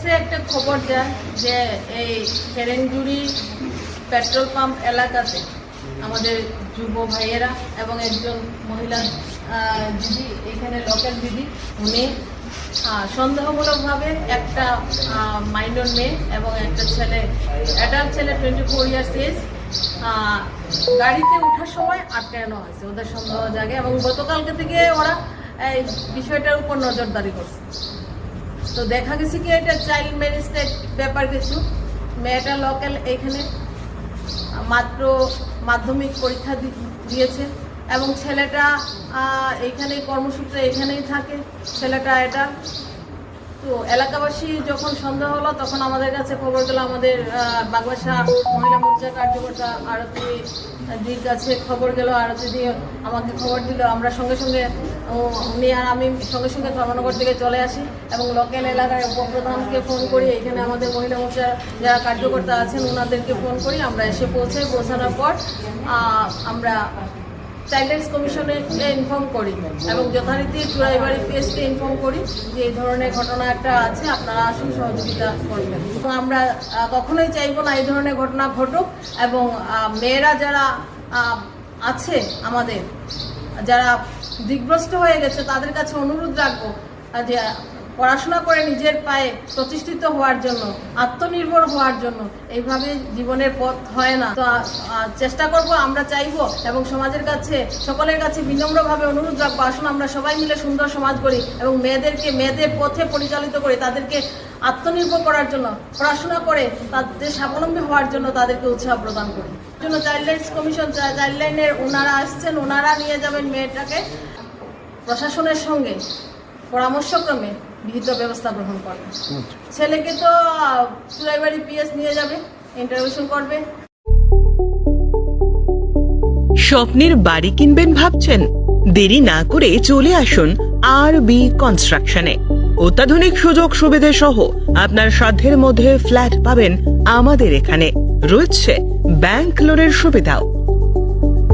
সূত্রে একটা খবর যায় যে এই হেরেনজুড়ি পেট্রোল পাম্প এলাকাতে আমাদের যুব ভাইয়েরা এবং একজন মহিলা দিদি, এখানে লোকাল দিদি, উনি সন্দেহমূলকভাবে একটা মাইনর মেয়ে এবং একটা ছেলে অ্যাডাল্ট ছেলে টোয়েন্টি ফোর ইয়ার্স এজ গাড়িতে ওঠার সময় আটকানো হয়েছে ওদের সন্দেহ জাগে এবং গতকালকে থেকে ওরা এই বিষয়টার উপর নজরদারি করছে। তো দেখা গেছে কি এটা চাইল্ড ম্যারেজের ব্যাপার কিছু। মেয়েটা লোকাল এখানে মাত্র মাধ্যমিক পরীক্ষা দিয়েছে এবং ছেলেটা এখানে কর্মসূত্রে এখানেই থাকে। ছেলেটা এটা তো এলাকাবাসী যখন সন্দেহ হলো, তখন আমাদের কাছে খবর গেল, আমাদের বাগবাসা মহিলা মোর্চা কার্যকর্তা আরতি দির কাছে খবর গেল। আরতি দিয়ে আমাকে খবর দিল, আমরা সঙ্গে সঙ্গে উনি আর আমি সঙ্গে সঙ্গে ধর্মনগর থেকে চলে আসি এবং লোকাল এলাকার উপপ্রধানকে ফোন করি। এখানে আমাদের মহিলা মোর্চার যারা কার্যকর্তা আছেন, ওনাদেরকে ফোন করি। আমরা এসে পৌঁছাই। পৌঁছানোর পর আমরা চাইল্ড রাইটস কমিশনে ইনফর্ম করি এবং যথারীতি চুড়াইবাড়ি পিএসকে ইনফর্ম করি যে এই ধরনের ঘটনা একটা আছে, আপনারা আসুন সহযোগিতা করবেন। আমরা কখনোই চাইব না এই ধরনের ঘটনা ঘটুক এবং মেয়েরা যারা আছে আমাদের, যারা দিগ্ভ্রষ্ট হয়ে গেছে, তাদের কাছে অনুরোধ রাখব যে পড়াশোনা করে নিজের পায়ে প্রতিষ্ঠিত হওয়ার জন্য, আত্মনির্ভর হওয়ার জন্য, এইভাবে জীবনের পথ হয় না। তো চেষ্টা করব, আমরা চাইব এবং সমাজের কাছে, সকলের কাছে বিনম্রভাবে অনুরোধ রাখব, আসুন আমরা সবাই মিলে সুন্দর সমাজ করি এবং মেয়েদেরকে, মেয়েদের পথে পরিচালিত করি তাদেরকে আত্মনির্ভর করার জন্য, পড়াশোনা করে তাদের স্বাবলম্বী হওয়ার জন্য তাদেরকে উৎসাহ প্রদান করি। জন্য চাইল্ড রাইটস কমিশন চাইল্ড লাইনের ওনারা আসছেন, ওনারা নিয়ে যাবেন মেয়েটাকে। প্রশাসনের সঙ্গে পরামর্শক্রমে বিহিত ব্যবস্থা গ্রহণ করবে। ছেলেকে তো চুড়াইবাড়ি পিএস নিয়ে যাবে ইন্টারভিউশন করবে। স্বপ্নের বাড়ি কিনবেন ভাবছেন? দেরি না করে চলে আসুন আর বি কনস্ট্রাকশনে। অত্যাধুনিক সুযোগ সুবিধে সহ আপনার সাধ্যের মধ্যে ফ্ল্যাট পাবেন আমাদের এখানে। রয়েছে ব্যাংক লোনের সুবিধাও।